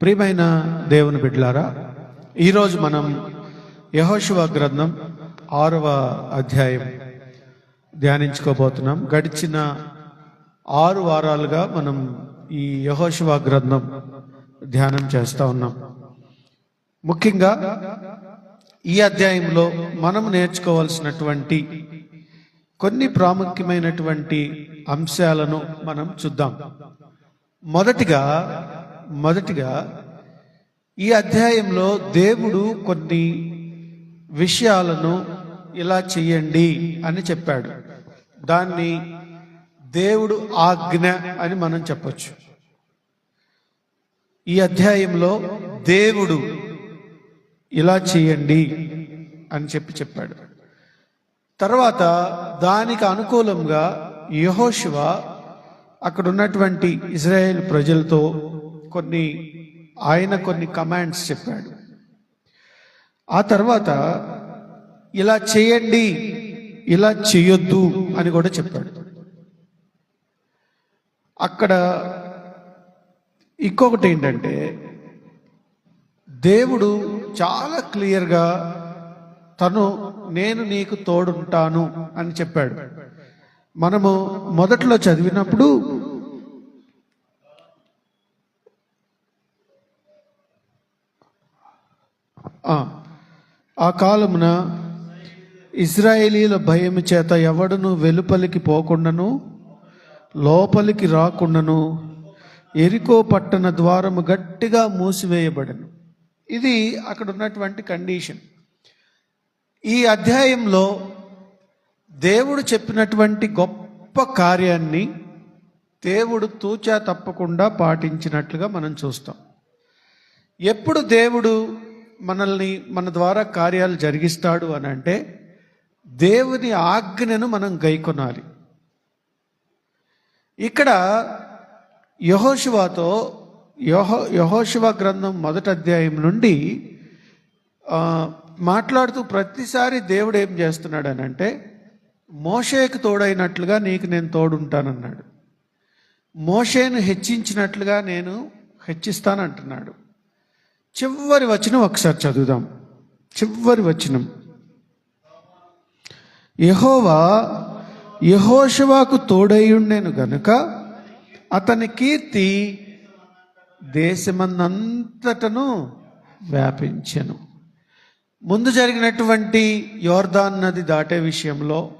ప్రియమైన దేవుని బిడ్డలారా ఈరోజు మనం యహోశివ గ్రంథం ఆరవ అధ్యాయం ధ్యానించుకోబోతున్నాం. గడిచిన ఆరు వారాలుగా మనం ఈ యహోశివ గ్రంథం ధ్యానం చేస్తూ ఉన్నాం. ముఖ్యంగా ఈ అధ్యాయంలో మనం నేర్చుకోవాల్సినటువంటి కొన్ని ప్రాముఖ్యమైనటువంటి అంశాలను మనం చూద్దాం. మొదటిగా మొదటిగా ఈ అధ్యాయంలో దేవుడు కొన్ని విషయాలను ఇలా చెయ్యండి అని చెప్పాడు. దాన్ని దేవుడు ఆజ్ఞ అని మనం చెప్పొచ్చు. ఈ అధ్యాయంలో దేవుడు ఇలా చేయండి అని చెప్పి చెప్పాడు. తర్వాత దానికి అనుకూలంగా యహోశివ అక్కడ ఉన్నటువంటి ఇజ్రాయెల్ ప్రజలతో కొన్ని ఆయన కొన్ని కమాండ్స్ చెప్పాడు. ఆ తర్వాత ఇలా చేయండి ఇలా చేయొద్దు అని కూడా చెప్పాడు. అక్కడ ఇంకొకటి ఏంటంటే దేవుడు చాలా క్లియర్గా తను నేను నీకు తోడుంటాను అని చెప్పాడు. మనము మొదట్లో చదివినప్పుడు ఆ, కాలమున ఇజ్రాయేలీల భయము చేత ఎవడను వెలుపలికి పోకుండాను లోపలికి రాకుండాను ఎరికో పట్టణ ద్వారము గట్టిగా మూసివేయబడను. ఇది అక్కడ ఉన్నటువంటి కండిషన్. ఈ అధ్యాయంలో దేవుడు చెప్పినటువంటి గొప్ప కార్యాన్ని దేవుడు తూచా తప్పకుండా పాటించినట్లుగా మనం చూస్తాం. ఎప్పుడు దేవుడు మనల్ని మన ద్వారా కార్యాలు జరిగిస్తాడు అని అంటే దేవుని ఆజ్ఞను మనం గైకొనాలి. ఇక్కడ యహోశివాతో యహో యహోశివ గ్రంథం మొదటి అధ్యాయం నుండి మాట్లాడుతూ ప్రతిసారి దేవుడు ఏం చేస్తున్నాడు అని అంటే మోషేకు తోడైనట్లుగా నీకు నేను తోడుంటానన్నాడు. మోషేను హెచ్చించినట్లుగా నేను హెచ్చిస్తానంటున్నాడు. చివరి వచనం ఒకసారి చదువుదాం. చివరి వచనం. యహోవా యహోశవాకు తోడైయుండెను గనుక అతని కీర్తి దేశమన్నంతటను వ్యాపించెను. ముందు జరిగినటువంటి యోర్దాన్ నది దాటే విషయంలో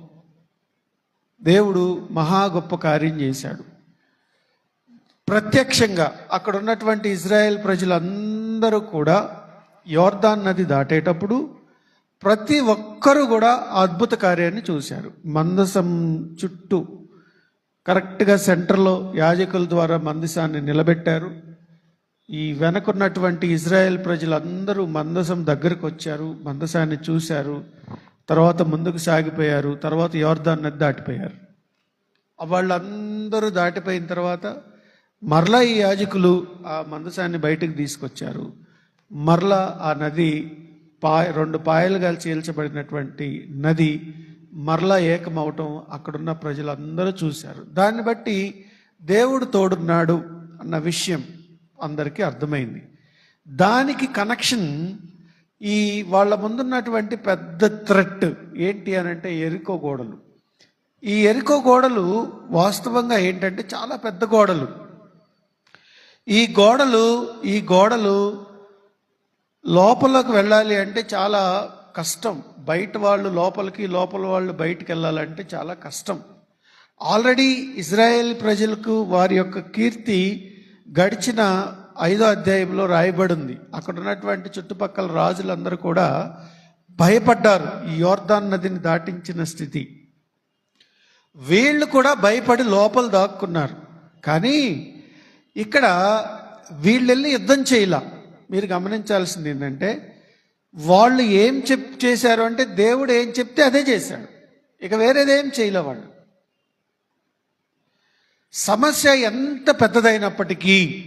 దేవుడు మహా గొప్ప కార్యం చేశాడు. ప్రత్యక్షంగా అక్కడ ఉన్నటువంటి ఇజ్రాయెల్ ప్రజలందరూ అందరూ కూడా యోర్దాన్ నది దాటేటప్పుడు ప్రతి ఒక్కరూ కూడా అద్భుత కార్యాన్ని చూశారు. మందసం చుట్టూ కరెక్ట్గా సెంటర్లో యాజకుల ద్వారా మందసాన్ని నిలబెట్టారు. ఈ వెనకున్నటువంటి ఇజ్రాయెల్ ప్రజలందరూ మందసం దగ్గరకు వచ్చారు మందసాన్ని చూశారు తర్వాత ముందుకు సాగిపోయారు తర్వాత యోర్దాన్ నది దాటిపోయారు. వాళ్ళందరూ దాటిపోయిన తర్వాత మరలా ఈ యాజకులు ఆ మందసాన్ని బయటకు తీసుకొచ్చారు. మరలా ఆ నది పాయ రెండు పాయలుగా చీల్చబడినటువంటి నది మరలా ఏకమవటం అక్కడున్న ప్రజలందరూ చూశారు. దాన్ని బట్టి దేవుడు తోడున్నాడు అన్న విషయం అందరికీ అర్థమైంది. దానికి కనెక్షన్ ఈ వాళ్ళ ముందున్నటువంటి పెద్ద థ్రెట్ ఏంటి అని అంటే ఎరుకో గోడలు. ఈ ఎరుకో గోడలు వాస్తవంగా ఏంటంటే చాలా పెద్ద గోడలు. ఈ గోడలు ఈ గోడలు లోపలకు వెళ్ళాలి అంటే చాలా కష్టం. బయట వాళ్ళు లోపలికి లోపల వాళ్ళు బయటికి వెళ్ళాలంటే చాలా కష్టం. ఆల్రెడీ ఇజ్రాయెల్ ప్రజలకు వారి యొక్క కీర్తి గడిచిన ఐదో అధ్యాయంలో రాయబడింది. అక్కడ ఉన్నటువంటి చుట్టుపక్కల రాజులందరూ కూడా భయపడ్డారు ఈ యోర్ధాన్ నదిని దాటించిన స్థితి. వీళ్ళు కూడా భయపడి లోపల దాక్కున్నారు. కానీ ఇక్కడ వీళ్ళెళ్ళి యుద్ధం చేయాల. మీరు గమనించాల్సింది ఏంటంటే వాళ్ళు ఏం చెప్ చేశారు అంటే దేవుడు ఏం చెప్తే అదే చేశాడు. ఇక వేరేదేం చేయలే వాళ్ళు. సమస్య ఎంత పెద్దదైనప్పటికీ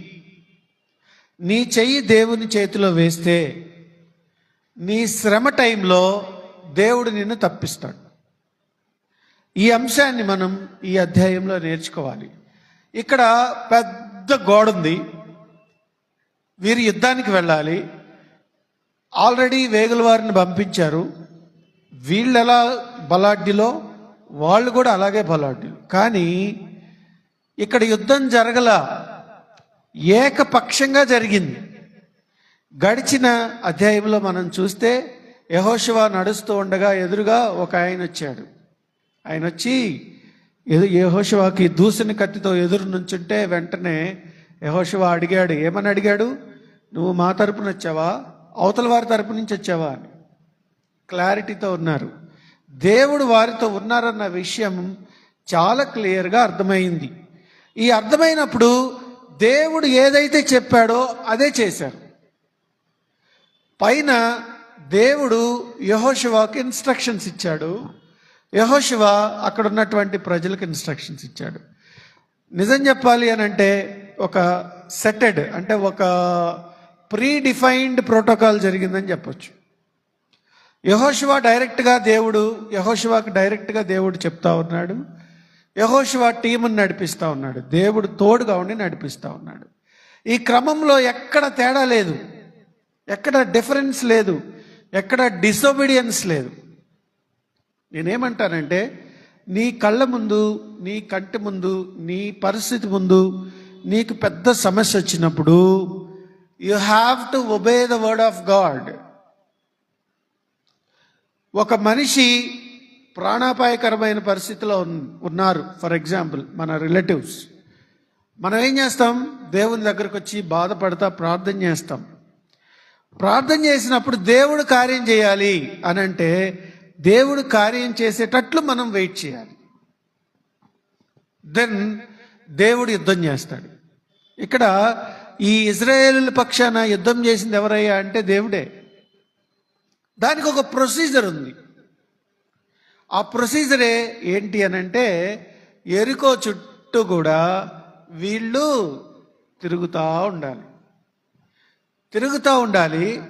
నీ చెయ్యి దేవుని చేతిలో వేస్తే నీ శ్రమ టైంలో దేవుడు నిన్ను తప్పిస్తాడు. ఈ అంశాన్ని మనం ఈ అధ్యాయంలో నేర్చుకోవాలి. ఇక్కడ పెద్ద పెద్ద గోడ ఉంది వీరు యుద్ధానికి వెళ్ళాలి. ఆల్రెడీ వేగుల వారిని పంపించారు. వీళ్ళు ఎలా బలాఢ్యులో? వాళ్ళు కూడా అలాగే బలాఢ్యులు. కానీ ఇక్కడ యుద్ధం జరగల ఏకపక్షంగా జరిగింది. గడిచిన అధ్యాయంలో మనం చూస్తే యహోశివా నడుస్తూ ఉండగా ఎదురుగా ఒక ఆయన వచ్చాడు. ఆయన వచ్చి ఏదో యహోశివాకి దూసిన కత్తితో ఎదురు నుంచుంటే వెంటనే యహోశివ అడిగాడు ఏమని అడిగాడు? నువ్వు మా తరపున వచ్చావా? అవతల వారి తరపు నుంచి వచ్చావా? అని. క్లారిటీతో ఉన్నారు. దేవుడు వారితో ఉన్నారన్న విషయం చాలా క్లియర్గా అర్థమైంది. ఈ అర్థమైనప్పుడు దేవుడు ఏదైతే చెప్పాడో అదే చేశారు. పైన దేవుడు యహోశివాకి ఇన్స్ట్రక్షన్స్ ఇచ్చాడు. యహోశివ అక్కడ ఉన్నటువంటి ప్రజలకు ఇన్స్ట్రక్షన్స్ ఇచ్చాడు. నిజం చెప్పాలి అని అంటే ఒక సెటెడ్ అంటే ఒక ప్రీ డిఫైన్డ్ ప్రోటోకాల్ జరిగిందని చెప్పొచ్చు. యహోశివ డైరెక్ట్గా దేవుడు యహోశివాకి డైరెక్ట్గా దేవుడు చెప్తా ఉన్నాడు. యహోశివ టీముని నడిపిస్తూ ఉన్నాడు. దేవుడు తోడుగా ఉండి నడిపిస్తూ ఉన్నాడు. ఈ క్రమంలో ఎక్కడ తేడా లేదు. ఎక్కడ డిఫరెన్స్ లేదు. ఎక్కడ డిసొబీడియన్స్ లేదు. నేనేమంటానంటే నీ కళ్ళ ముందు నీ కంటి ముందు నీ పరిస్థితి ముందు నీకు పెద్ద సమస్య వచ్చినప్పుడు you have to obey the word of God ఒక మనిషి ప్రాణాపాయకరమైన పరిస్థితిలో ఉన్- ఉన్నారు. ఫర్ ఎగ్జాంపుల్ మన రిలేటివ్స్ మనం ఏం చేస్తాం? దేవుని దగ్గరకు వచ్చి బాధపడతా ప్రార్థన చేస్తాం. ప్రార్థన చేసినప్పుడు దేవుడు కార్యం చేయాలి అని అంటే దేవుడు కార్యం చేసేటట్లు మనం వెయిట్ చేయాలి. దెన్ దేవుడు యుద్ధం చేస్తాడు. ఇక్కడ ఈ ఇజ్రాయేల్ పక్షాన యుద్ధం చేసింది ఎవరయ్యా అంటే దేవుడే. దానికి ఒక ప్రొసీజర్ ఉంది. ఆ ప్రొసీజరే ఏంటి అని అంటే ఎరుకో చుట్టూ కూడా వీళ్ళు తిరుగుతూ ఉండాలి. తిరుగుతూ ఉండాలి.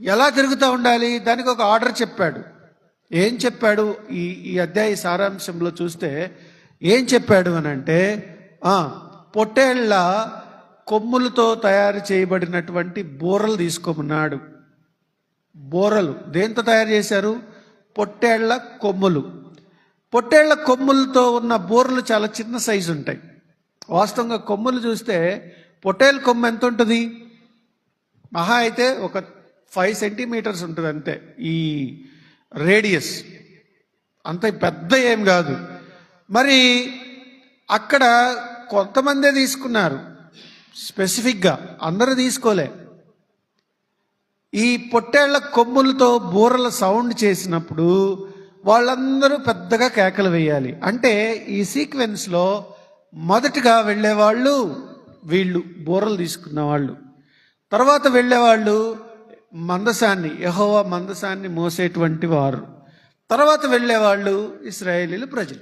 ఎలా తిరుగుతూ ఉండాలి? దానికి ఒక ఆర్డర్ చెప్పాడు. ఏం చెప్పాడు? ఈ ఈ అధ్యాయ సారాంశంలో చూస్తే ఏం చెప్పాడు అని అంటే పొట్టేళ్ళ కొమ్ములతో తయారు చేయబడినటువంటి బూరలు తీసుకోమన్నాడు. బూరలు. దేంతో తయారు చేశారు? పొట్టేళ్ళ కొమ్ములు. పొట్టేళ్ళ కొమ్ములతో ఉన్న బూరలు చాలా చిన్న సైజు ఉంటాయి. వాస్తవంగా కొమ్ములు చూస్తే పొట్టేళ్ళ కొమ్ము ఎంత ఉంటుంది? మహా అయితే ఒక ఫైవ్ సెంటీమీటర్స్ ఉంటుంది అంతే. ఈ రేడియస్. అంత పెద్ద ఏం కాదు. మరి అక్కడ కొంతమందే తీసుకున్నారు. స్పెసిఫిక్గా అందరూ తీసుకోలే. ఈ పొట్టేళ్ళ కొమ్ములతో బూరల సౌండ్ చేసినప్పుడు వాళ్ళందరూ పెద్దగా కేకలు వేయాలి. అంటే ఈ సీక్వెన్స్లో మొదటగా వెళ్ళేవాళ్ళు వీళ్ళు బూరలు తీసుకున్న వాళ్ళు తర్వాత వెళ్ళేవాళ్ళు మందసాన్ని యహోవా మందసాన్ని మోసేటువంటి వారు. తర్వాత వెళ్ళేవాళ్ళు ఇస్రాయేలీలు ప్రజలు.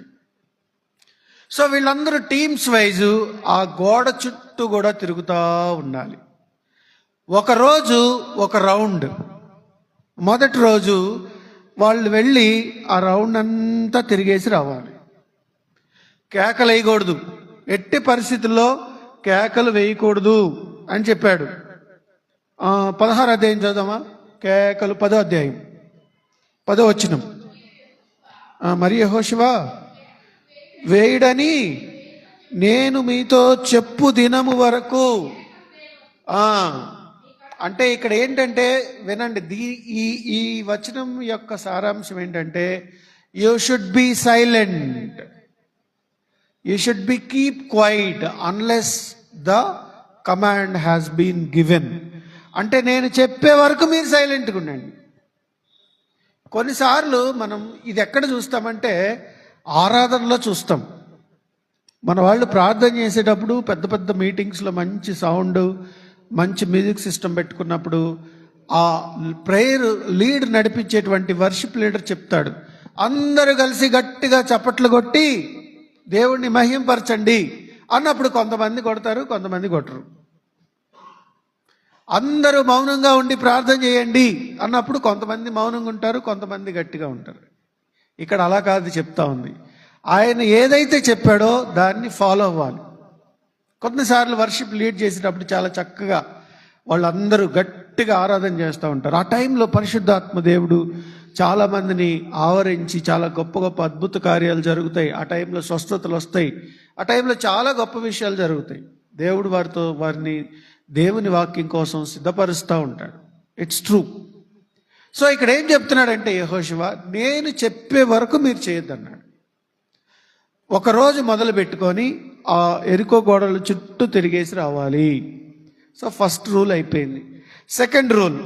సో వీళ్ళందరూ టీమ్స్ వైజు ఆ గోడ చుట్టూ కూడా తిరుగుతూ ఉండాలి. ఒక రోజు ఒక రౌండ్ మొదటి రోజు వాళ్ళు వెళ్ళి ఆ రౌండ్ అంతా తిరిగేసి రావాలి. కేకలు వేయకూడదు. ఎట్టి పరిస్థితుల్లో కేకలు వేయకూడదు అని చెప్పాడు. పదహారు అధ్యాయం చదవమా కేకలు పదో అధ్యాయం. పదో వచ్చినం మరి యహోశివా వేయుడని నేను మీతో చెప్పు దినము వరకు అంటే ఇక్కడ ఏంటంటే వినండి దీ ఈ ఈ వచనం యొక్క సారాంశం ఏంటంటే you should be silent you should be keep quiet unless the command has been given అంటే నేను చెప్పే వరకు మీరు సైలెంట్గా ఉండండి. కొన్నిసార్లు మనం ఇది ఎక్కడ చూస్తామంటే ఆరాధనలో చూస్తాం. మన వాళ్ళు ప్రార్థన చేసేటప్పుడు పెద్ద పెద్ద మీటింగ్స్లో మంచి సౌండ్ మంచి మ్యూజిక్ సిస్టమ్ పెట్టుకున్నప్పుడు ఆ ప్రేయర్ లీడ్ నడిపించేటువంటి వర్షిప్ లీడర్ చెప్తాడు. అందరూ కలిసి గట్టిగా చప్పట్లు కొట్టి దేవుణ్ణి మహింపరచండి అన్నప్పుడు కొంతమంది కొడతారు కొంతమంది కొట్టరు. అందరూ మౌనంగా ఉండి ప్రార్థన చేయండి అన్నప్పుడు కొంతమంది మౌనంగా ఉంటారు కొంతమంది గట్టిగా ఉంటారు. ఇక్కడ అలా కాదు చెప్తా ఉంది. ఆయన ఏదైతే చెప్పాడో దాన్ని ఫాలో అవ్వాలి. కొన్నిసార్లు వర్షిప్ లీడ్ చేసేటప్పుడు చాలా చక్కగా వాళ్ళందరూ గట్టిగా ఆరాధన చేస్తూ ఉంటారు. ఆ టైంలో పరిశుద్ధాత్మ దేవుడు చాలామందిని ఆవరించి చాలా గొప్ప గొప్ప అద్భుత కార్యాలు జరుగుతాయి. ఆ టైంలో స్వస్థతలు వస్తాయి. ఆ టైంలో చాలా గొప్ప విషయాలు జరుగుతాయి. దేవుడు వారితో వారిని దేవుని వాక్యం కోసం సిద్ధపరుస్తూ ఉంటాడు. ఇట్స్ ట్రూ సో ఇక్కడ ఏం చెప్తున్నాడంటే యహోశివ నేను చెప్పే వరకు మీరు చేయొద్దన్నాడు. ఒకరోజు మొదలు పెట్టుకొని ఆ ఎరుకో గోడల చుట్టూ తిరిగేసి రావాలి. సో ఫస్ట్ రూల్ అయిపోయింది. సెకండ్ రూల్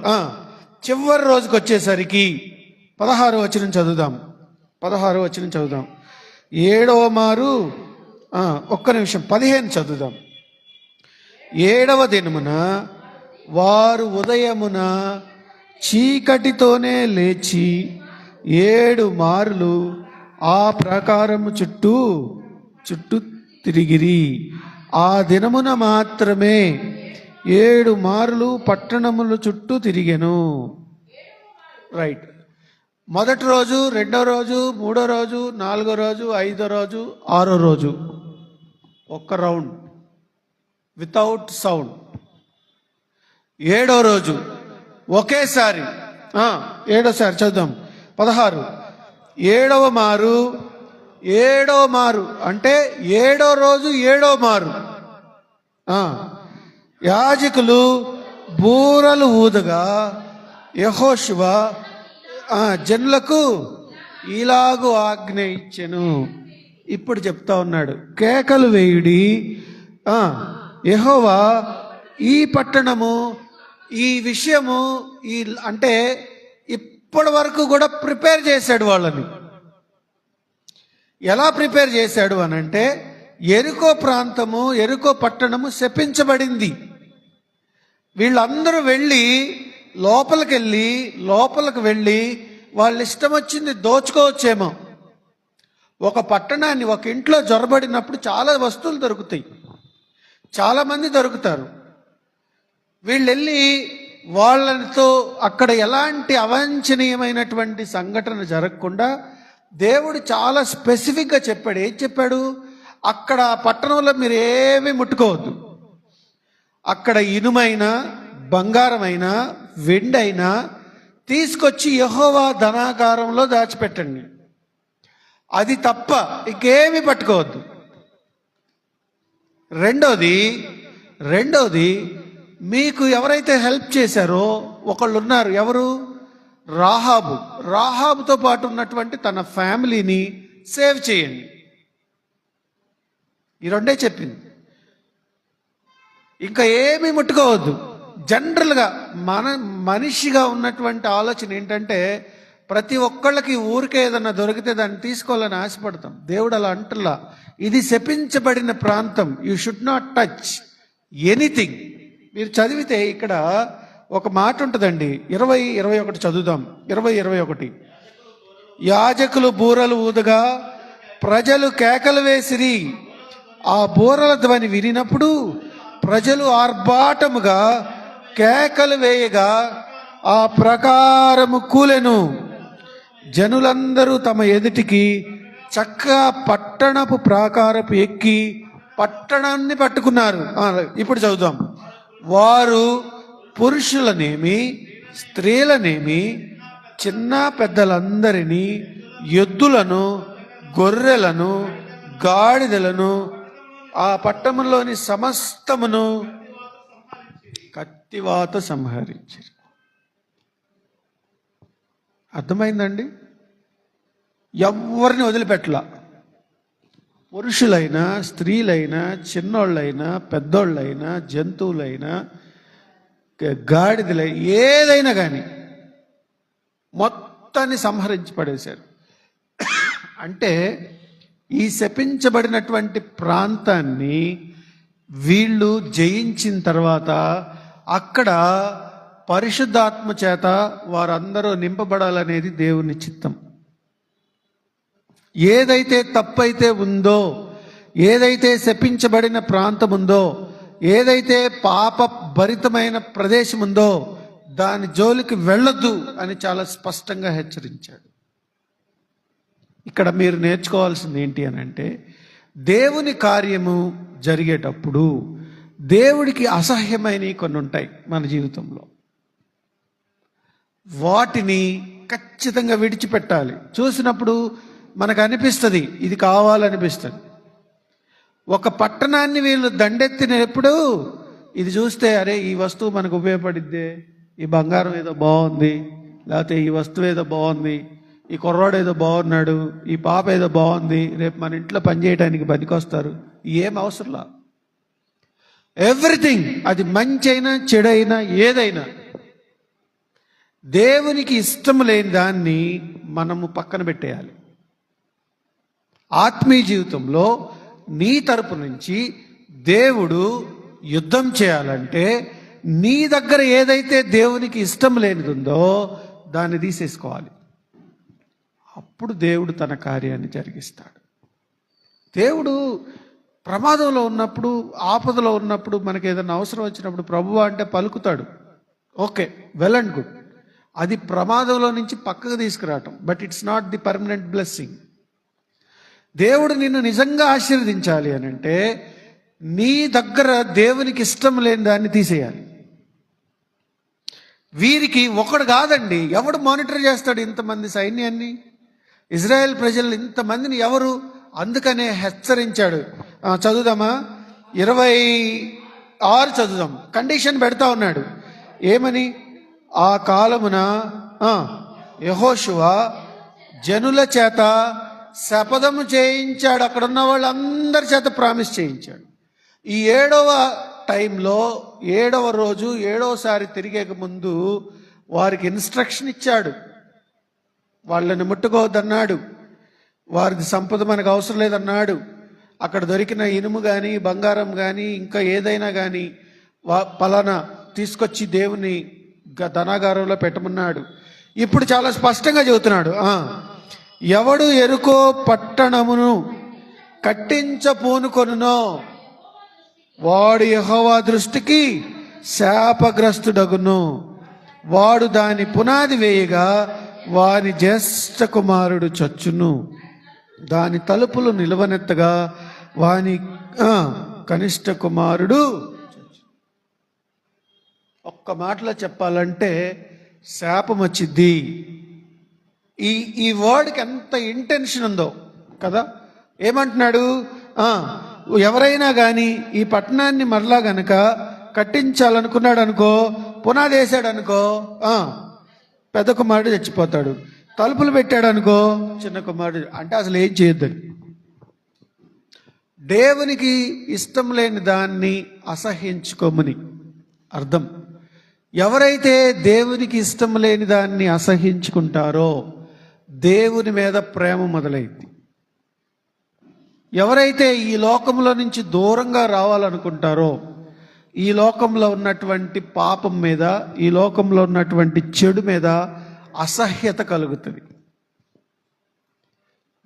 చివరి రోజుకి వచ్చేసరికి పదహారు వచ్చిన చదువుదాం. పదహారు వచ్చిన చదువుదాం. ఏడవ మారు ఒక్క నిమిషం పదిహేను చదువుదాం. ఏడవ దినమున వారు ఉదయమున చీకటితోనే లేచి ఏడు మార్లు ఆ ప్రాకారము చుట్టూ చుట్టూ తిరిగిరి. ఆ దినమున మాత్రమే ఏడు మార్లు పట్టణముల చుట్టూ తిరిగాను. రైట్. మొదటి రోజు రెండో రోజు మూడో రోజు నాలుగో రోజు ఐదో రోజు ఆరో రోజు. ఒక్క రౌండ్. Without sound. ఏడో రోజు ఒకేసారి ఏడోసారి చదుదాం పదహారు. ఏడవ మారు ఏడో మారు అంటే ఏడో రోజు ఏడో మారు. యాజకులు బూరలు ఊదగా యహోశివ జన్లకు జనులకు ఇలాగు ఆజ్ఞ ఇచ్చెను. ఇప్పుడు చెప్తా ఉన్నాడు కేకలు వేయుడి యహోవా ఈ పట్టణము ఈ విషయము ఈ అంటే ఇప్పటి వరకు కూడా ప్రిపేర్ చేశాడు వాళ్ళని. ఎలా ప్రిపేర్ చేశాడు అని అంటే ఎరుకో ప్రాంతము ఎరుకో పట్టణము శపించబడింది. వీళ్ళందరూ వెళ్ళి లోపలికి వెళ్ళి లోపలికి వెళ్ళి వాళ్ళ ఇష్టం వచ్చింది దోచుకోవచ్చేమో. ఒక పట్టణాన్ని ఒక ఇంట్లో జొరబడినప్పుడు చాలా వస్తువులు దొరుకుతాయి. చాలామంది దొరుకుతారు. వీళ్ళు వెళ్ళి వాళ్ళతో అక్కడ ఎలాంటి అవాంఛనీయమైనటువంటి సంఘటన జరగకుండా దేవుడు చాలా స్పెసిఫిక్గా చెప్పాడు. ఏం చెప్పాడు? అక్కడ పట్టణంలో మీరు ఏమీ ముట్టుకోవద్దు. అక్కడ ఇనుమైన బంగారమైన వెండైనా తీసుకొచ్చి యహోవా ధనాగారంలో దాచిపెట్టండి. అది తప్ప ఇంకేమీ పట్టుకోవద్దు. రెండోది రెండోది మీకు ఎవరైతే హెల్ప్ చేశారో ఒకళ్ళు ఉన్నారు ఎవరు? రాహాబు. రాహాబుతో పాటు ఉన్నటువంటి తన ఫ్యామిలీని సేవ్ చేయండి. ఈ రెండే చెప్పింది. ఇంకా ఏమీ ముట్టుకోవద్దు. జనరల్గా మన మనిషిగా ఉన్నటువంటి ఆలోచన ఏంటంటే ప్రతి ఒక్కళ్ళకి ఊరికే ఏదన్నా దొరికితే దాన్ని తీసుకోవాలని ఆశపడతాం. దేవుడు అలా అంటలా ఇది శపించబడిన ప్రాంతం. You should not touch anything మీరు చదివితే ఇక్కడ ఒక మాట ఉంటుందండి. ఇరవై ఇరవై ఒకటి చదువుదాం. ఇరవై ఇరవై ఒకటి. యాజకులు బూరలు ఊదగా ప్రజలు కేకలు వేసిరి. ఆ బూరల ధ్వని వినినప్పుడు ప్రజలు ఆర్భాటముగా కేకలు వేయగా ఆ ప్రకారము కూలెను. జనులందరూ తమ ఎదుటికి చక్కగా పట్టణపు ప్రాకారపు ఎక్కి పట్టణాన్ని పట్టుకున్నారు. ఇప్పుడు చదువుదాం. వారు పురుషులనేమి స్త్రీలనేమి చిన్న పెద్దలందరినీ ఎద్దులను గొర్రెలను గాడిదలను ఆ పట్టణంలోని సమస్తమును కత్తివాత సంహరించారు. అర్థమైందండి? ఎవరిని వదిలిపెట్టలా. పురుషులైనా స్త్రీలైనా చిన్నోళ్ళైనా పెద్దోళ్ళైనా జంతువులైనా గాడిదలైనా ఏదైనా కానీ మొత్తాన్ని సంహరించి పడేశారు. అంటే ఈ శపించబడినటువంటి ప్రాంతాన్ని వీళ్ళు జయించిన తర్వాత అక్కడ పరిశుద్ధాత్మ చేత వారందరూ నింపబడాలనేది దేవుని చిత్తం. ఏదైతే తప్పైతే ఉందో ఏదైతే శపించబడిన ప్రాంతం ఉందో ఏదైతే పాప భరితమైన ప్రదేశం ఉందో దాని జోలికి వెళ్ళొద్దు అని చాలా స్పష్టంగా హెచ్చరించాడు. ఇక్కడ మీరు నేర్చుకోవాల్సింది ఏంటి అని అంటే దేవుని కార్యము జరిగేటప్పుడు దేవుడికి అసహ్యమైనవి కొన్ని ఉంటాయి మన జీవితంలో. వాటిని ఖచ్చితంగా విడిచిపెట్టాలి. చూసినప్పుడు మనకు అనిపిస్తుంది ఇది కావాలనిపిస్తుంది. ఒక పట్టణాన్ని వీళ్ళు దండెత్తినప్పుడు ఇది చూస్తే అరే ఈ వస్తువు మనకు ఉపయోగపడిద్దే. ఈ బంగారం ఏదో బాగుంది లేకపోతే ఈ వస్తువు ఏదో బాగుంది ఈ కుర్రాడు ఏదో బాగున్నాడు ఈ పాప ఏదో బాగుంది రేపు మన ఇంట్లో పనిచేయడానికి పనికొస్తారు. ఏం అవసరంలా? ఎవ్రీథింగ్ అది మంచి అయినా చెడైనా ఏదైనా. దేవునికి ఇష్టం లేని దాన్ని మనము పక్కన పెట్టేయాలి. ఆత్మీయ జీవితంలో నీ తరపు నుంచి దేవుడు యుద్ధం చేయాలంటే నీ దగ్గర ఏదైతే దేవునికి ఇష్టం లేనిది ఉందో దాన్ని తీసేసుకోవాలి. అప్పుడు దేవుడు తన కార్యాన్ని జరిగిస్తాడు. దేవుడు ప్రమాదంలో ఉన్నప్పుడు ఆపదలో ఉన్నప్పుడు మనకి ఏదైనా అవసరం వచ్చినప్పుడు ప్రభువా అంటే పలుకుతాడు. Okay well and good. అది ప్రమాదంలో నుంచి పక్కకు తీసుకురావటం but it's not the permanent blessing. దేవుడు నిన్ను నిజంగా ఆశీర్వదించాలి అని అంటే నీ దగ్గర దేవునికి ఇష్టం లేని దాన్ని తీసేయాలి. వీరికి ఒకడు కాదండి ఎవడు మానిటర్ చేస్తాడు ఇంతమంది సైన్యాన్ని? ఇజ్రాయెల్ ప్రజలు ఇంతమందిని ఎవరు? అందుకనే హెచ్చరించాడు. చదువుదామా? ఇరవై ఆరు చదువుదాం. కండిషన్ పెడతా ఉన్నాడు. ఏమని? ఆ కాలమున యహోశువ జనుల చేత శపథము చేయించాడు. అక్కడ ఉన్న వాళ్ళందరి చేత ప్రామిస్ చేయించాడు. ఈ ఏడవ టైంలో ఏడవ రోజు ఏడవసారి తిరిగేక ముందు వారికి ఇన్స్ట్రక్షన్ ఇచ్చాడు. వాళ్ళని ముట్టుకోవద్దన్నాడు. వారిది సంపద మనకు అవసరం లేదన్నాడు. అక్కడ దొరికిన ఇనుము కానీ బంగారం కానీ ఇంకా ఏదైనా కానీ వా పలానా తీసుకొచ్చి దేవుని గ- ధనాగారంలో పెట్టమన్నాడు. ఇప్పుడు చాలా స్పష్టంగా చెబుతున్నాడు. ఆ, ఎవడు ఎరుకో పట్టణమును కట్టించపూనుకొనునో వాడు యహోవా దృష్టికి శాపగ్రస్తుడగును. వాడు దాని పునాది వేయగా వాని జ్యేష్ఠ కుమారుడు చచ్చును. దాని తలుపులు నిలవనెత్తగా వాని కనిష్ట కుమారుడు ఒక్క మాటలో చెప్పాలంటే శాపం వచ్చింది ఈ ఈ వర్డ్కి ఎంత ఇంటెన్షన్ ఉందో కదా? ఏమంటున్నాడు? ఎవరైనా కానీ ఈ పట్టణాన్ని మరలా గనక కట్టించాలనుకున్నాడు అనుకో పునాది అనుకో పెద్ద కుమారుడు చచ్చిపోతాడు. తలుపులు పెట్టాడు అనుకో చిన్న కుమారుడు అంటే అసలు ఏం చేయొద్దని. దేవునికి ఇష్టం లేని దాన్ని అసహ్యించుకోమని అర్థం. ఎవరైతే దేవునికి ఇష్టం లేని దాన్ని అసహించుకుంటారో దేవుని మీద ప్రేమ మొదలైంది. ఎవరైతే ఈ లోకంలో నుంచి దూరంగా రావాలనుకుంటారో ఈ లోకంలో ఉన్నటువంటి పాపం మీద ఈ లోకంలో ఉన్నటువంటి చెడు మీద అసహ్యత కలుగుతుంది.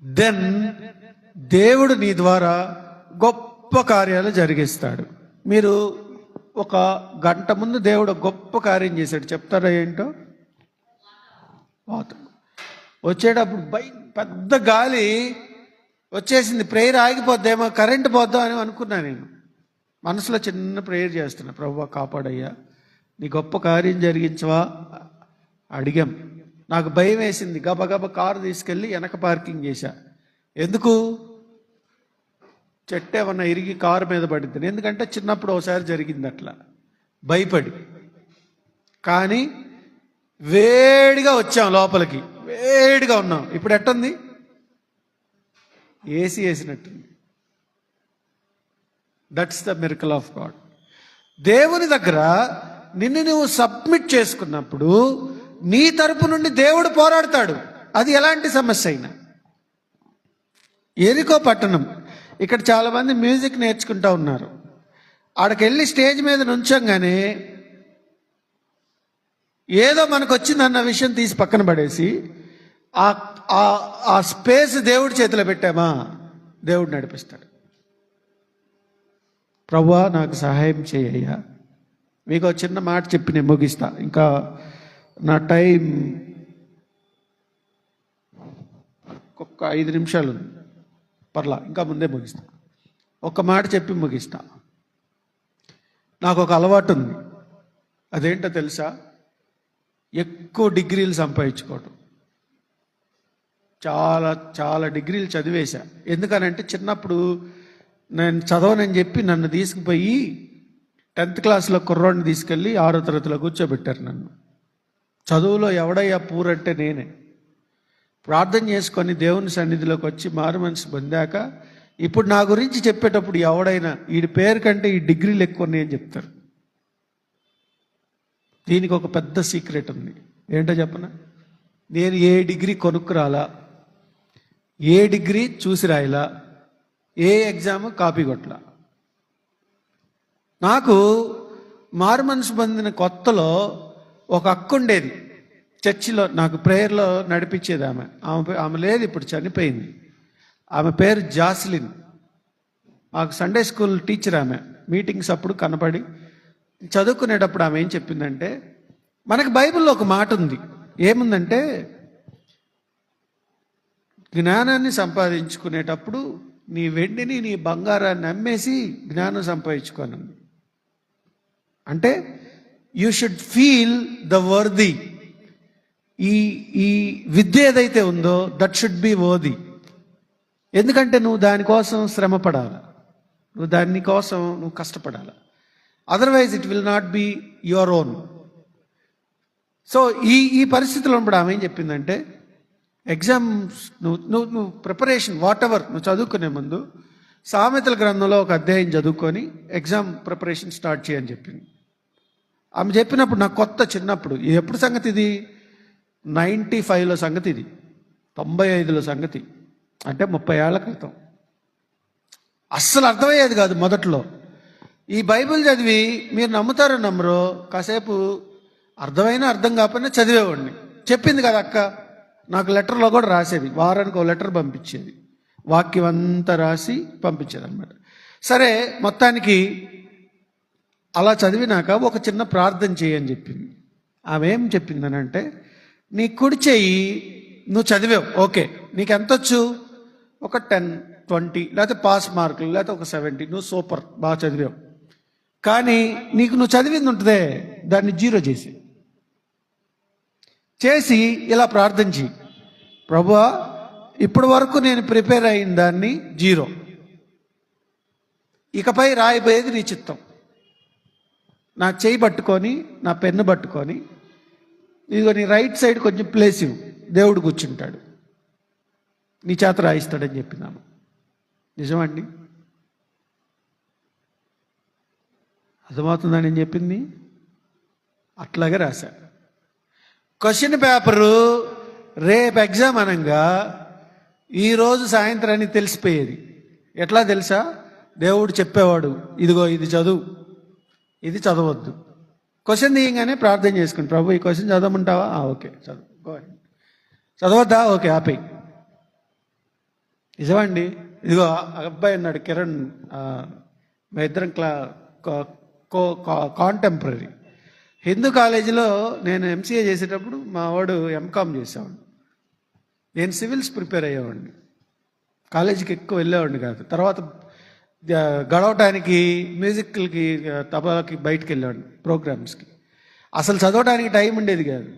దెన్ దేవుడు నీ ద్వారా గొప్ప కార్యాలు జరిగిస్తాడు. మీరు ఒక గంట ముందు దేవుడు గొప్ప కార్యం చేశాడు. చెప్తారా ఏంటో? వాత వచ్చేటప్పుడు బై పెద్ద గాలి వచ్చేసింది. ప్రేయర్ ఆగిపోద్దేమో కరెంట్ పోద్దాం అని అనుకున్నా నేను. మనసులో చిన్న ప్రేయర్ చేస్తున్నా. ప్రభు కాపాడయ్యా. నీ గొప్ప కార్యం జరిగించవా? అడిగాం. నాకు భయం వేసింది. గబగబ కారు తీసుకెళ్ళి వెనక పార్కింగ్ చేశా. ఎందుకు? చెట్టు ఏమన్నా ఇరిగి కారు మీద పడింది ఎందుకంటే చిన్నప్పుడు ఒకసారి జరిగింది అట్లా. భయపడి. కానీ వేడిగా వచ్చాం లోపలికి. వేడిగా ఉన్నాం. ఇప్పుడు ఎట్టుంది? AC వేసినట్టుంది. That's the miracle of God దేవుని దగ్గర నిన్ను నువ్వు సబ్మిట్ చేసుకున్నప్పుడు నీ తరపు నుండి దేవుడు పోరాడతాడు. అది ఎలాంటి సమస్య అయినా. ఎరికో పట్టణం. ఇక్కడ చాలామంది మ్యూజిక్ నేర్చుకుంటా ఉన్నారు. ఆడకెళ్ళి స్టేజ్ మీద నుంచంగానే ఏదో మనకు వచ్చిందన్న విషయం తీసి పక్కన పడేసి ఆ ఆ- స్పేస్ దేవుడి చేతిలో పెట్టామా? దేవుడు నడిపిస్తాడు. ప్రభా నాకు సహాయం చేయ్యా మీకు చిన్న మాట చెప్పి నేను ముగిస్తా. ఇంకా నా టైం ఒక్క ఐదు నిమిషాలు పర్లా ఇంకా ముందే ముగిస్తా. ఒక్క మాట చెప్పి ముగిస్తా. నాకు ఒక అలవాటు ఉంది. అదేంటో తెలుసా? ఎక్కువ డిగ్రీలు సంపాదించుకోవటం. చాలా చాలా డిగ్రీలు చదివేశా. ఎందుకనంటే చిన్నప్పుడు నేను చదవనని చెప్పి నన్ను తీసుకుపోయి టెన్త్ క్లాస్లో కుర్రోడిని తీసుకెళ్ళి ఆరో తరగతిలో కూర్చోబెట్టారు నన్ను. చదువులో ఎవడయ్యా పూరంటే నేనే. ప్రార్థన చేసుకొని దేవుని సన్నిధిలోకి వచ్చి మారు మనసు పొందాక ఇప్పుడు నా గురించి చెప్పేటప్పుడు ఎవడైనా వీడి పేరు కంటే ఈ డిగ్రీలు ఎక్కువ ఉన్నాయని చెప్తారు. దీనికి ఒక పెద్ద సీక్రెట్ ఉంది. ఏంటో చెప్పనా? నేను ఏ డిగ్రీ కొనుక్కురాలా? ఏ డిగ్రీ చూసి రాయలా? ఏ ఎగ్జామ్ కాపీ కొట్టలా నాకు మారు మనసు పొందిన కొత్తలో ఒక అక్క ఉండేది. చర్చిలో నాకు ప్రేయర్లో నడిపించేది ఆమె. ఆమె ఆమె లేదు ఇప్పుడు చనిపోయింది. ఆమె పేరు జాస్లిన్. మాకు సండే స్కూల్ టీచర్ ఆమె. మీటింగ్స్ అప్పుడు కనపడి చదువుకునేటప్పుడు ఆమె ఏం చెప్పిందంటే మనకి బైబిల్లో ఒక మాట ఉంది. ఏముందంటే జ్ఞానాన్ని సంపాదించుకునేటప్పుడు నీ వెండిని నీ బంగారాన్ని అమ్మేసి జ్ఞానం సంపాదించుకోను అంటే you should feel the worthy. ఈ ఈ విద్య ఏదైతే ఉందో దట్ షుడ్ బి వర్ది. ఎందుకంటే నువ్వు దానికోసం శ్రమపడాలి. నువ్వు దాని కోసం నువ్వు కష్టపడాలి. Otherwise it will not be your own so ఈ ఈ పరిస్థితిలో ఉన్నప్పుడు ఆమె ఏం చెప్పిందంటే ఎగ్జామ్స్ నువ్వు నువ్వు నువ్వు ప్రిపరేషన్ వాట్ ఎవర్ నువ్వు చదువుకునే ముందు సామెతల గ్రంథంలో ఒక అధ్యాయం చదువుకొని ఎగ్జామ్ ప్రిపరేషన్ స్టార్ట్ చేయని చెప్పింది. ఆమె చెప్పినప్పుడు నాకు కొత్త చిన్నప్పుడు ఇది ఎప్పుడు సంగతి ఇది? నైంటీ ఫైవ్లో సంగతి ఇది. తొంభై ఐదులో సంగతి. అంటే ముప్పై ఏళ్ళ క్రితం. అస్సలు అర్థమయ్యేది కాదు మొదట్లో. ఈ బైబిల్ చదివి మీరు నమ్ముతారో నమ్మరో కాసేపు అర్థమైనా అర్థం కాకపోయినా చదివేవాడిని. చెప్పింది కదా అక్క నాకు లెటర్లో కూడా రాసేది. వారానికి ఒక లెటర్ పంపించేది. వాక్యం అంతా రాసి పంపించేది అనమాట సరే మొత్తానికి అలా చదివినాక ఒక చిన్న ప్రార్థన చేయని చెప్పింది. ఆమె ఏం చెప్పిందనంటే నీ కుడి చెయ్యి నువ్వు చదివావు. ఓకే నీకు ఎంత వచ్చు ఒక టెన్ ట్వంటీ లేకపోతే పాస్ మార్కులు లేకపోతే ఒక సెవెంటీ. నువ్వు సూపర్ బాగా చదివావు. కానీ నీకు నువ్వు చదివింది ఉంటుందే దాన్ని జీరో చేసి. చేసి ఇలా ప్రార్థన చేయి ప్రభువా ఇప్పటి వరకు నేను ప్రిపేర్ అయిన దాన్ని జీరో. ఇకపై రాయిపోయేది నీ చిత్తం. నా చేయి పట్టుకొని నా పెన్ను పట్టుకొని ఇదిగో నీ రైట్ సైడ్ కొంచెం ప్లేస్ ఇవ్వు. దేవుడు కూర్చుంటాడు. నీ చేత రాయిస్తాడని చెప్పినాను నిజమండి? అర్థమవుతుందని నేను చెప్పింది? అట్లాగే రాశా. క్వశ్చన్ పేపరు రేపు ఎగ్జామ్ అనగా ఈరోజు సాయంత్రానికి తెలిసిపోయేది. ఎట్లా తెలుసా? దేవుడు చెప్పేవాడు ఇదిగో ఇది చదువు. ఇది చదవద్దు. క్వశ్చన్ తీయగానే ప్రార్థన చేసుకుని ప్రభు ఈ క్వశ్చన్ చదవమంటావా? ఓకే చదువు. చదవద్దా? ఓకే ఆపే నిజమండి. ఇదిగో ఆ అబ్బాయి అన్నాడు కిరణ్. మా ఇద్దరం క్లా కో కాంటెంపరీ. హిందూ కాలేజీలో నేను ఎంసీఏ చేసేటప్పుడు మా వాడు ఎంకామ్ చేసేవాడు. నేను సివిల్స్ ప్రిపేర్ అయ్యేవాడిని. కాలేజీకి ఎక్కువ వెళ్ళేవాడిని కాదు. తర్వాత గడవటానికి మ్యూజిక్లకి ఆ, తబలాకి వెళ్ళేవాడిని ప్రోగ్రామ్స్కి. అసలు చదవడానికి టైం ఉండేది కాదు.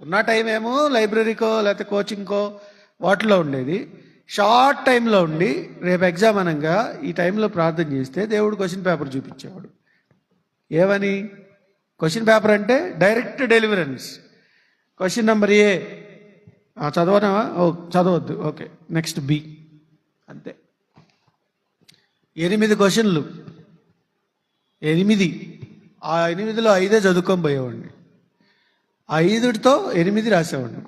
ఉన్న టైం ఏమో లైబ్రరీకో లేకపోతే కోచింగ్కో వాటిలో ఉండేది. షార్ట్ టైంలో ఉండి రేపు ఎగ్జామ్ అనగా ఈ టైంలో ప్రార్థన చేస్తే దేవుడు క్వశ్చన్ పేపర్ చూపించేవాడు. ఏమని? క్వశ్చన్ పేపర్ అంటే direct deliverance question number A చదవనా ఓ చదవద్దు. ఓకే నెక్స్ట్ బి అంతే. ఎనిమిది క్వశ్చన్లు ఎనిమిది. ఆ ఎనిమిదిలో ఐదే చదువుకొని పోయేవాడిని. ఐదుతో ఎనిమిది రాసేవాడిని.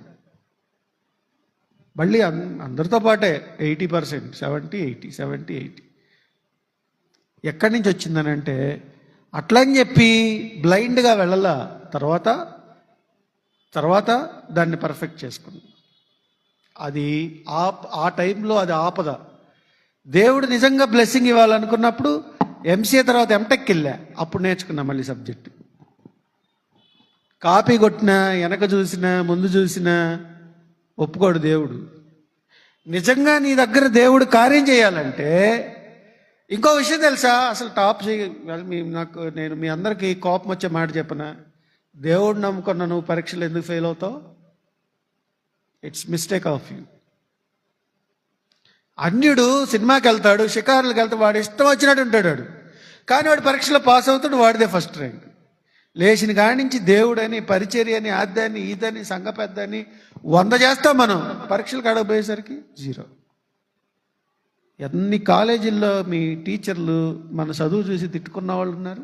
మళ్ళీ అంద అందరితో పాటే eighty percent seventy eighty seventy eighty. ఎక్కడి నుంచి వచ్చిందనంటే అట్లని చెప్పి బ్లైండ్గా వెళ్ళాల. తర్వాత తర్వాత దాన్ని పర్ఫెక్ట్ చేసుకుంది అది ఆ ఆ టైంలో అది ఆపద. దేవుడు నిజంగా బ్లెస్సింగ్ ఇవ్వాలనుకున్నప్పుడు ఎంసీఏ తర్వాత ఎంటెక్ వెళ్ళా అప్పుడు నేర్చుకున్నా మళ్ళీ సబ్జెక్ట్. కాపీ కొట్టినా వెనక చూసినా ముందు చూసినా ఒప్పుకోడు దేవుడు. నిజంగా నీ దగ్గర దేవుడు కార్యం చేయాలంటే ఇంకో విషయం తెలుసా? అసలు టాప్ చే- మీ నాకు నేను మీ అందరికీ కోపం వచ్చే మాట చెప్పనా? దేవుడు నమ్ముకున్న నువ్వు పరీక్షలు ఎందుకు ఫెయిల్ అవుతావు? ఇట్స్ మిస్టేక్ ఆఫ్ యూ అన్యుడు సినిమాకి వెళ్తాడు షికారులకు వెళ్తాడు వాడు ఇష్టం వచ్చినట్టు ఉంటాడు వాడు. కానీ వాడు పరీక్షలో పాస్ అవుతాడు వాడిదే ఫస్ట్ ర్యాంక్ లేచిన కాడి నుంచి దేవుడని పరిచర్య అని ఆద్యాన్ని ఈదని సంఘ పెద్దని వంద చేస్తాం మనం. పరీక్షలు కాడపోయేసరికి జీరో ఎన్ని కాలేజీల్లో మీ టీచర్లు మన చదువు చూసి తిట్టుకున్న వాళ్ళు ఉన్నారు?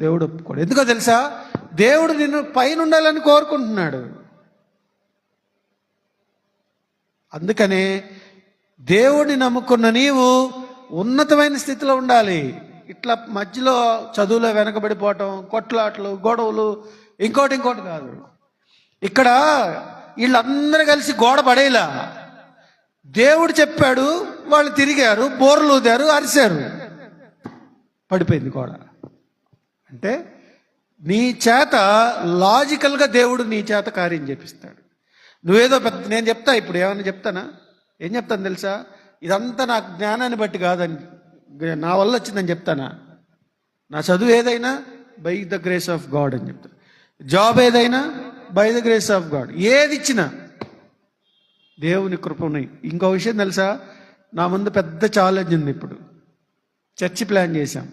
దేవుడు ఒప్పుకోడు. ఎందుకో తెలుసా? దేవుడు నిన్ను పైన ఉండాలని కోరుకుంటున్నాడు. అందుకనే దేవుడిని నమ్ముకున్న నీవు ఉన్నతమైన స్థితిలో ఉండాలి. ఇట్లా మధ్యలో చదువులో వెనకబడిపోవటం కొట్లాటలు గొడవలు ఇంకోటి ఇంకోటి కాదు. ఇక్కడ వీళ్ళందరూ కలిసి గోడ పడేలా. దేవుడు చెప్పాడు వాళ్ళు తిరిగారు బోర్లు ఊదారు అరిశారు. పడిపోయింది గోడ. అంటే నీ చేత లాజికల్గా దేవుడు నీ చేత కార్యం చేపిస్తాడు. నువ్వేదో పెద్ద నేను చెప్తా ఇప్పుడు ఏమైనా చెప్తానా? ఏం చెప్తాను తెలుసా? ఇదంతా నా జ్ఞానాన్ని బట్టి కాదని నా వల్ల వచ్చిందని చెప్తానా? నా చదువు ఏదైనా? By the grace of God అని చెప్తాను. జాబ్ ఏదైనా? By the grace of God. ఏది ఇచ్చినా? దేవుని కృప ఉన్నాయి. ఇంకో విషయం తెలుసా? నా ముందు పెద్ద ఛాలెంజ్ ఉంది ఇప్పుడు. చర్చి ప్లాన్ చేశాం.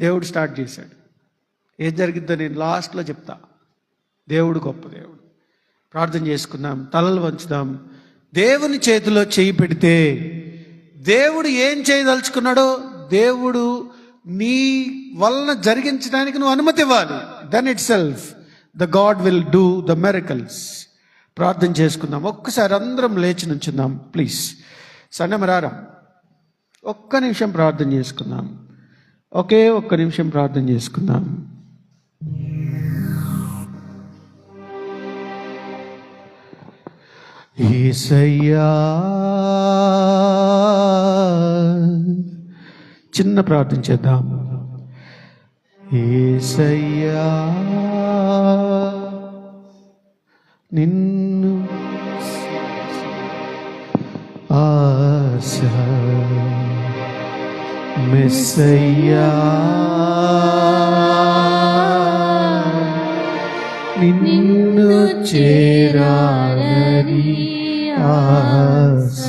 దేవుడు స్టార్ట్ చేశాడు. ఏం జరిగిద్దో నేను లాస్ట్లో చెప్తా. దేవుడు గొప్ప దేవుడు. ప్రార్థన చేసుకుందాం. తలలు వంచుదాం. దేవుని చేతిలో చేయి పెడితే దేవుడు ఏం చేయదలుచుకున్నాడో దేవుడు నీ వలన జరిగించడానికి నువ్వు అనుమతి ఇవ్వాలి. Then itself the God will do the miracles ప్రార్థన చేసుకుందాం. ఒక్కసారి అందరం లేచి నుంచుందాం. ప్లీజ్ సన్నమరారా ఒక్క నిమిషం ప్రార్థన చేసుకుందాం. ఒకే ఒక్క నిమిషం ప్రార్థన చేసుకుందాం. ఏసయ్యా. చిన్న ప్రార్థన చేద్దాం. ఏసయ్యా. నిన్ను ఆశ మెస్సయ్యా నిన్ను చేరాలని ఆశ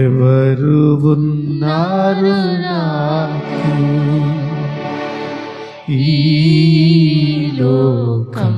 ఎవరు ఉన్నారు నాకు ఈ లోకం